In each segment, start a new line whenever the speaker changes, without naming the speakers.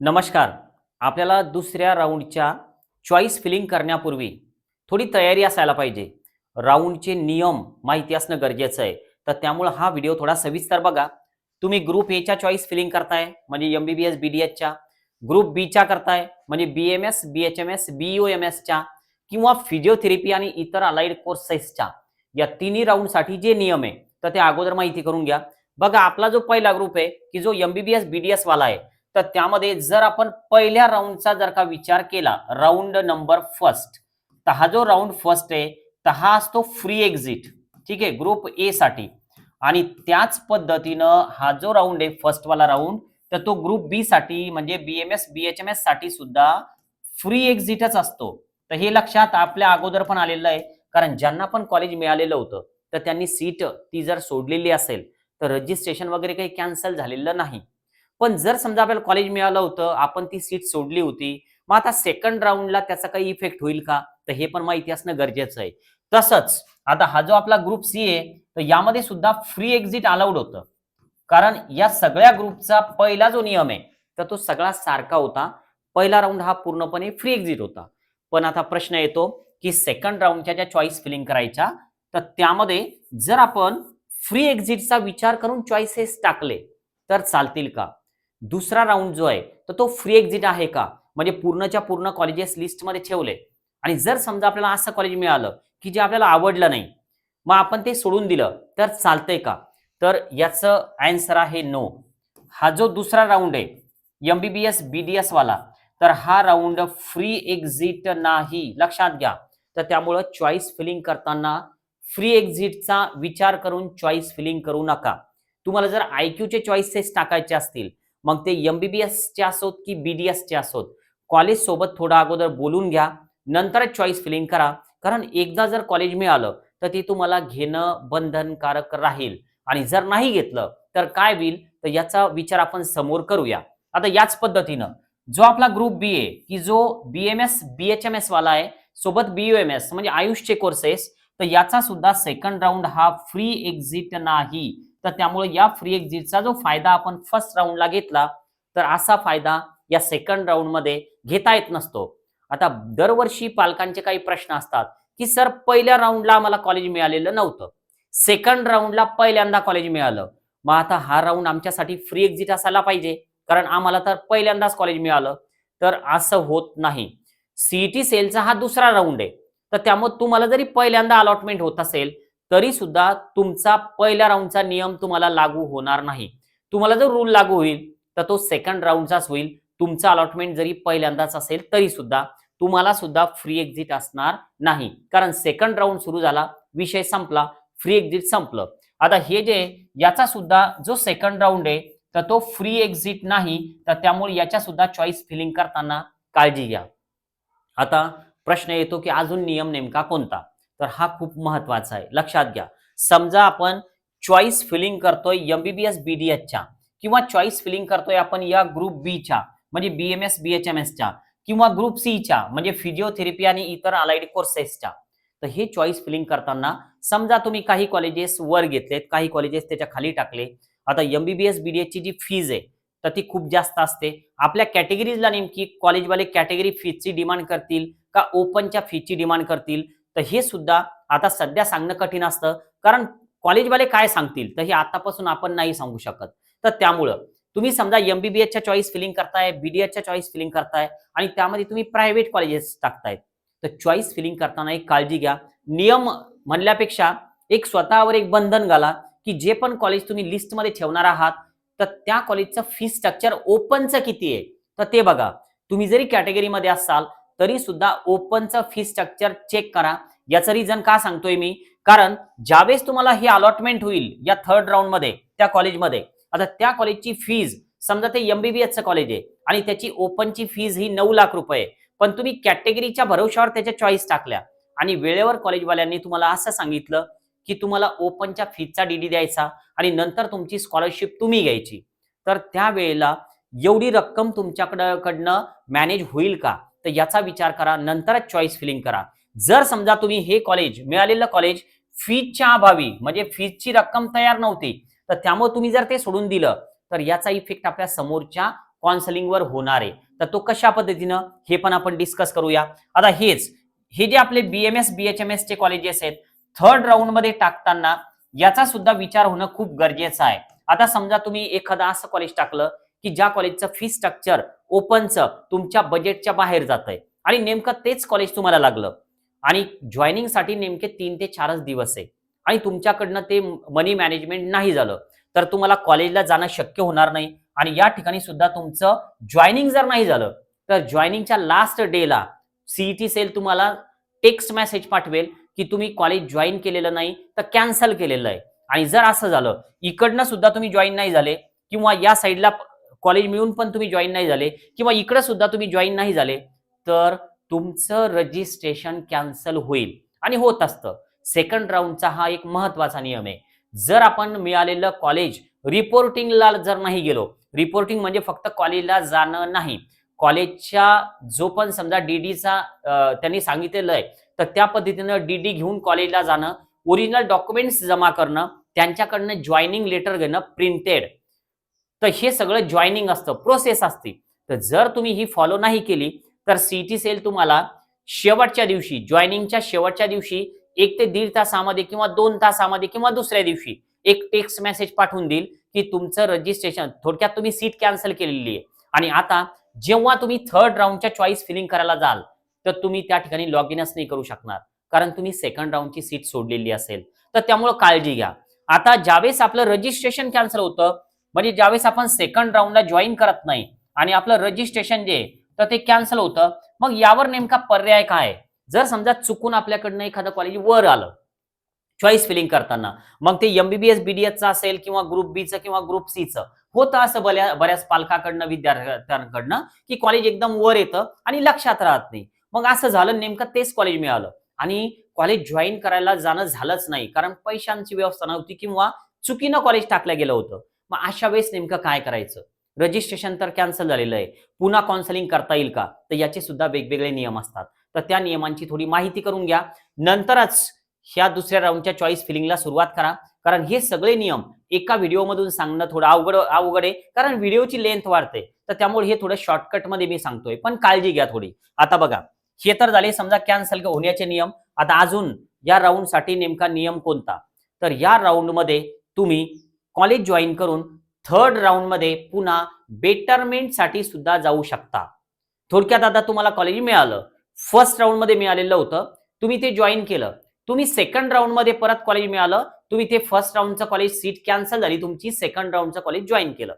नमस्कार. आपल्याला दुसऱ्या राऊंडच्या चॉईस फिलिंग करण्यापूर्वी थोडी तयारी असायला पाहिजे. राऊंडचे नियम माहिती असणं गरजेचं आहे. तर त्यामुळं हा व्हिडिओ थोडा सविस्तर बघा. तुम्ही ग्रुप एच्या चॉईस फिलिंग करताय म्हणजे M B B S B D एचच्या ग्रुप बीच्या करताय म्हणजे B M S B H M S B O M एसच्या किंवा फिजिओथेरपी आणि इतर अलाइड कोर्सेसच्या या तिन्ही राऊंडसाठी जे नियम आहे तर ते अगोदर माहिती करून घ्या. बघा आपला जो पहिला ग्रुप आहे की जो M B B S B D एसवाला आहे तर त्यामध्ये जर आपण पहिल्या राऊंडचा जर का विचार केला राऊंड नंबर फर्स्ट तर हा जो राऊंड फर्स्ट आहे तर हा असतो फ्री एक्झिट ठीक आहे? ग्रुप ए साठी. आणि त्याच पद्धतीनं हा जो राऊंड आहे फर्स्ट वाला राऊंड तर तो ग्रुप बी साठी म्हणजे B M S B H M एससाठी सुद्धा फ्री एक्झिटच असतो. तर हे लक्षात आपल्या अगोदर पण आलेलं आहे. कारण ज्यांना पण कॉलेज मिळालेलं होतं तर त्यांनी सीट ती जर सोडलेली असेल तर रजिस्ट्रेशन वगैरे काही कॅन्सल झालेलं नाही. पण जर समजा आपल्याला कॉलेज मिळालं होतं आपण ती सीट सोडली होती मग आता सेकंड राऊंडला त्याचा काही इफेक्ट होईल का? तर हे पण माहिती असणं गरजेचं आहे. तसंच आता हा जो आपला ग्रुप सी आहे तर यामध्ये सुद्धा फ्री एक्झिट अलाउड होतं. कारण या सगळ्या ग्रुपचा पहिला जो नियम आहे तर तो सगळा सारखा होता. पहिला राऊंड हा पूर्णपणे फ्री एक्झिट होता. पण आता प्रश्न येतो की सेकंड राऊंडच्या ज्या चॉईस फिलिंग करायच्या तर त्यामध्ये जर आपण फ्री एक्झिटचा विचार करून चॉईसेस टाकले तर चालतील का? दुसरा राऊंड जो आहे तर तो फ्री एक्झिट आहे का? म्हणजे पूर्णच्या पूर्ण कॉलेजेस लिस्टमध्ये ठेवले. आणि जर समजा आपल्याला असं कॉलेज मिळालं की जे आपल्याला आवडलं नाही मग आपण ते सोडून दिलं तर चालतंय का? तर याचं आन्सर आहे नो हा जो दुसरा राऊंड आहे M B B S B D S वाला तर हा राऊंड फ्री एक्झिट नाही. लक्षात घ्या. तर त्यामुळं चॉईस फिलिंग करताना फ्री एक्झिटचा विचार करून चॉईस फिलिंग करू नका. तुम्हाला जर आय क्यूचे चॉईसेस टाकायचे असतील मग ते एम बी बी एसचे असोत की बी डी एसचे असोत? कॉलेज सोबत थोडं अगोदर बोलून घ्या. नंतरच चॉईस फिलिंग करा. कारण एकदा जर कॉलेज मिळालं तर ते तुम्हाला घेणं बंधनकारक राहील. आणि जर नाही घेतलं तर काय होईल? तर याचा विचार आपण समोर करूया. आता याच पद्धतीनं जो आपला ग्रुप बी ए की जो B M S B H M S वाला आहे सोबत बी एम एस म्हणजे आयुषचे कोर्सेस तर याचा सुद्धा सेकंड राऊंड हा फ्री एक्झिट नाही. तर त्यामुळे या फ्री एक्झिटचा जो फायदा आपण फर्स्ट राऊंडला घेतला तर असा फायदा या सेकंड राऊंडमध्ये घेता येत नसतो. आता दरवर्षी पालकांचे काही प्रश्न असतात की सर पहिल्या राऊंडला आम्हाला कॉलेज मिळालेलं नव्हतं. सेकंड राऊंडला पहिल्यांदा कॉलेज मिळालं. मग आता हा राऊंड आमच्यासाठी फ्री एक्झिट असायला पाहिजे कारण आम्हाला तर पहिल्यांदाच कॉलेज मिळालं. तर असं होत नाही. सीईटी सेलचा हा दुसरा राऊंड आहे. तर त्यामुळे तुम्हाला जरी पहिल्यांदा अलॉटमेंट होत असेल तरी सुद्धा तुमचा पहिल्या राऊंडचा नियम तुम्हाला लागू होणार नाही. तुम्हाला जो रूल लागू होईल तर तो सेकंड राऊंडचाच होईल. तुमचा अलॉटमेंट जरी पहिल्यांदाच असेल तरी सुद्धा तुम्हाला सुद्धा फ्री एक्झिट असणार नाही. कारण सेकंड राऊंड सुरू झाला विषय संपला फ्री एक्झिट संपलं. आता हे जे याचा सुद्धा जो सेकंड राऊंड आहे तर तो फ्री एक्झिट नाही तर त्यामुळे याच्या सुद्धा चॉईस फिलिंग करताना काळजी घ्या. आता प्रश्न येतो की अजून नियम नेमका कोणता? तर हा खूप महत्त्वाचा आहे. लक्षात घ्या. समजा आपण चॉईस फिलिंग करतोय एमबीबीएस बीडीएसच्या किंवा चॉईस फिलिंग करतोय आपण या ग्रुप बीच्या म्हणजे बीएमएस बीएचएमएसच्या किंवा ग्रुप सीच्या म्हणजे फिजिओथेरपी आणि इतर अलाइड कोर्सेसच्या तर हे चॉईस फिलिंग करताना समजा तुम्ही काही कॉलेजेस वर घेतलेत काही कॉलेजेस त्याच्याखाली टाकले. आता एमबीबीएस बीडीएसची जी फीज आहे तर ती खूप जास्त असते. आपल्या कॅटेगरीजला नेमकी कॉलेजवाले कॅटेगरी फीजची डिमांड करतील का ओपनच्या फीजची डिमांड करतील? तर हे सुद्धा आता सध्या सांगणं कठीण असतं. कारण कॉलेजवाले काय सांगतील? तर हे आतापासून आपण नाही सांगू शकत. तर त्यामुळं तुम्ही समजा एमबीबीएसच्या चॉईस फिलिंग करताय बीडीएसच्या चॉईस फिलिंग करताय आणि त्यामध्ये तुम्ही प्रायव्हेट कॉलेजेस टाकतायत तर चॉईस फिलिंग करताना एक काळजी घ्या. नियम म्हणल्यापेक्षा एक स्वतःवर एक बंधन घाला की जे पण कॉलेज तुम्ही लिस्टमध्ये ठेवणार आहात तर त्या कॉलेजचं फी स्ट्रक्चर ओपनचं किती आहे? तर ते बघा. तुम्ही जरी कॅटेगरीमध्ये असाल तरी सुद्धा ओपनचं फी स्ट्रक्चर चेक करा. याचं रिझन का सांगतोय मी? कारण ज्यावेळेस तुम्हाला ही अलॉटमेंट होईल या थर्ड राऊंडमध्ये त्या कॉलेजमध्ये आता त्या कॉलेजची फीज समजा ते एमबीबीएसचं कॉलेज आहे आणि त्याची ओपनची फीज ही नऊ लाख रुपये पण तुम्ही कॅटेगरीच्या भरोशावर त्याच्या चॉईस टाकल्या. आणि वेळेवर कॉलेजवाल्यांनी तुम्हाला असं सांगितलं की तुम्हाला ओपनच्या फीजचा डीडी द्यायचा आणि नंतर तुमची स्कॉलरशिप तुम्ही घ्यायची. तर त्यावेळेला एवढी रक्कम तुमच्याकडं कडनं मॅनेज होईल का? तर याचा विचार करा नंतरच चॉईस फिलिंग करा. जर समजा तुम्ही हे कॉलेज मिळालेलं कॉलेज फीजच्या अभावी म्हणजे फीजची रक्कम तयार नव्हती तर त्यामुळे तुम्ही जर ते सोडून दिलं तर याचा इफेक्ट आपल्या समोरच्या काउन्सिलिंगवर होणार आहे. तर तो कशा पद्धतीनं हे पण आपण डिस्कस करूया. आता हेच हे जे आपले बीएमएस बीएचएमएस चे कॉलेजेस आहेत थर्ड राऊंडमध्ये टाकताना याचा सुद्धा विचार होणं खूप गरजेचं आहे. आता समजा तुम्ही एखादं असं कॉलेज टाकलं की ज्या कॉलेजचं फी स्ट्रक्चर ओपनचं तुमच्या बजेटच्या बाहेर जात आहे आणि नेमकं तेच कॉलेज तुम्हाला लागलं. आणि जॉईनिंगसाठी नेमके तीन ते चारच दिवस आहे. आणि तुमच्याकडनं ते मनी मॅनेजमेंट नाही झालं. तर तुम्हाला कॉलेजला जाणं शक्य होणार नाही. आणि या ठिकाणी सुद्धा तुमचं जॉईनिंग जर नाही झालं तर जॉईनिंगच्या लास्ट डेला सीईटी सेल तुम्हाला टेक्स्ट मेसेज पाठवेल की तुम्ही कॉलेज जॉईन केलेलं नाही तर कॅन्सल केलेलं आहे. आणि जर असं झालं इकडनं सुद्धा तुम्ही जॉईन नाही झाले किंवा या साईडला कॉलेज मिळून पण तुम्ही जॉईन नाही झाले किंवा इकडं सुद्धा तुम्ही जॉईन नाही झाले तर तुमचं रजिस्ट्रेशन कॅन्सल होईल. आणि होत असतं. सेकंड राऊंडचा हा एक महत्त्वाचा नियम आहे. जर आपण मिळालेलं कॉलेज रिपोर्टिंगला जर नाही गेलो रिपोर्टिंग म्हणजे फक्त कॉलेजला जाणं नाही. कॉलेजच्या जो पण समजा डीडीचा त्यांनी सांगितलेलं आहे तर त्या पद्धतीनं डीडी घेऊन कॉलेजला जाणं ओरिजिनल डॉक्युमेंट्स जमा करणं त्यांच्याकडनं जॉईनिंग लेटर घेणं प्रिंटेड तर हे सगळं जॉईनिंग असतं प्रोसेस असते. तर जर तुम्ही ही फॉलो नाही केली तर सीटी सेल तुम्हाला शेवटच्या दिवशी जॉईनिंगच्या शेवटच्या दिवशी एक ते दीड तासामध्ये किंवा दोन तासामध्ये किंवा दुसऱ्या दिवशी एक टेक्स्ट मेसेज पाठवून देईल की तुमचं रजिस्ट्रेशन थोडक्यात तुम्ही सीट कॅन्सल केलेली आहे. आणि आता जेव्हा तुम्ही थर्ड राऊंडच्या चॉईस फिलिंग करायला जाल तर तुम्ही त्या ठिकाणी लॉग इनच नाही करू शकणार. कारण तुम्ही सेकंड राऊंडची सीट सोडलेली असेल. तर त्यामुळे काळजी घ्या. आता ज्यावेळेस आपलं रजिस्ट्रेशन कॅन्सल होतं म्हणजे ज्यावेळेस आपण सेकंड राऊंडला जॉईन करत नाही आणि आपलं रजिस्ट्रेशन जे तर ते कॅन्सल होतं. मग यावर नेमका पर्याय काय जर समजा चुकून आपल्याकडनं एखादं कॉलेज वर आलं चॉईस फिलिंग करताना मग ते एमबीबीएस बीडीएसचं असेल किंवा ग्रुप बीचं किंवा ग्रुप सीचं होतं असं बऱ्या बऱ्याच पालकाकडनं विद्यार्थ्यांकडनं की कॉलेज एकदम वर येतं आणि लक्षात राहत नाही. मग असं झालं नेमकं तेच कॉलेज मिळालं. आणि कॉलेज जॉईन करायला जाणं झालंच नाही कारण पैशांची व्यवस्था नव्हती किंवा चुकीनं कॉलेज टाकलं गेलं होतं. मग अशा वेळेस नेमकं काय करायचं? रजिस्ट्रेशन तर कॅन्सल झालेलं आहे. पुन्हा काउन्सलिंग करता येईल का? तर याचे सुद्धा वेगवेगळे नियम असतात. तर त्या नियमांची थोडी माहिती करून घ्या. नंतरच ह्या दुसऱ्या राऊंडच्या चॉईस फिलिंगला सुरुवात करा. कारण हे सगळे नियम एका व्हिडिओमधून सांगणं थोडं अवघड अवघड आहे. कारण व्हिडिओची लेंथ वाढते. तर त्यामुळे हे थोडं शॉर्टकटमध्ये मी सांगतोय. पण काळजी घ्या थोडी. आता बघा. हे तर झाले समजा कॅन्सल होण्याचे नियम. आता अजून या राऊंडसाठी नेमका नियम कोणता? तर या राऊंडमध्ये तुम्ही कॉलेज जॉईन करून थर्ड राऊंडमध्ये पुन्हा बेटरमेंटसाठी सुद्धा जाऊ शकता. थोडक्यात आता तुम्हाला कॉलेज मिळालं. फर्स्ट राऊंडमध्ये मिळालेलं होतं. तुम्ही ते जॉईन केलं. तुम्ही सेकंड राऊंडमध्ये परत कॉलेज मिळालं. तुम्ही ते फर्स्ट राऊंडचं कॉलेज सीट कॅन्सल झाली. तुमची सेकंड राऊंडचं कॉलेज जॉईन केलं.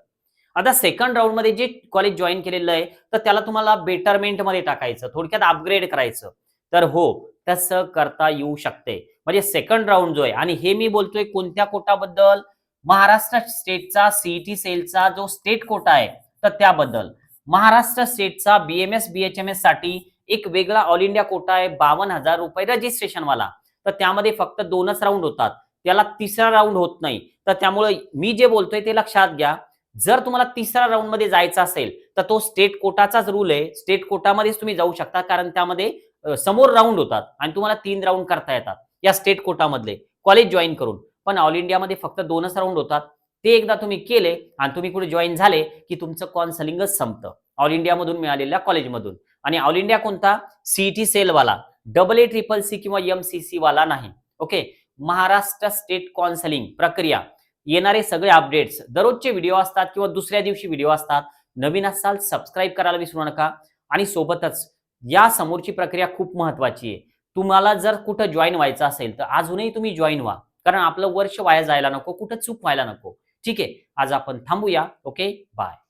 आता सेकंड राऊंडमध्ये जे कॉलेज जॉईन केलेलं आहे तर त्याला तुम्हाला बेटरमेंटमध्ये टाकायचं. थोडक्यात अपग्रेड करायचं. तर हो तसं करता येऊ शकते. म्हणजे सेकंड राऊंड जो आहे आणि हे मी बोलतोय कोणत्या कोटाबद्दल? महाराष्ट्र स्टेटचा सीईटी सेलचा जो स्टेट कोटा आहे तर त्याबद्दल. महाराष्ट्र स्टेटचा बीएमएस बीएचएमएससाठी एक वेगळा ऑल इंडिया कोटा आहे बावन्न हजार रुपये रजिस्ट्रेशन वाला. तर त्यामध्ये फक्त दोनच राऊंड होतात. त्याला तिसरा राऊंड होत नाही. तर त्यामुळे मी जे बोलतोय ते लक्षात घ्या. जर तुम्हाला तिसऱ्या राऊंडमध्ये जायचं असेल तर तो स्टेट कोटाचाच रूल आहे. स्टेट कोटामध्येच तुम्ही जाऊ शकता कारण त्यामध्ये समोर राऊंड होतात आणि तुम्हाला तीन राऊंड करता येतात या स्टेट कोटामधले. कॉलेज जॉईन करून. पण ऑल इंडियामध्ये फक्त दोनच राऊंड होतात. ते एकदा तुम्ही केले आणि तुम्ही कुठे जॉईन झाले की तुमचं कॉन्सलिंगच संपतं. ऑल इंडियामधून मिळालेल्या कॉलेजमधून आणि ऑल इंडिया कोणता? सीईटी सेलवाला. डबल ए ट्रिपल सी किंवा एम सी सी वाला नाही. ओके महाराष्ट्र स्टेट कॉन्सलिंग प्रक्रिया. येणारे सगळे अपडेट्स दररोजचे व्हिडिओ असतात किंवा दुसऱ्या दिवशी व्हिडिओ असतात. नवीन असाल सबस्क्राईब करायला विसरू नका. आणि सोबतच या समोरची प्रक्रिया खूप महत्वाची आहे. तुम्हाला जर कुठं जॉईन व्हायचं असेल तर अजूनही तुम्ही जॉईन व्हा. कारण आपलं वर्ष वाया जायला नको कुठं चूक व्हायला नको. ठीक आहे? आज आपण थांबूया. Okay bye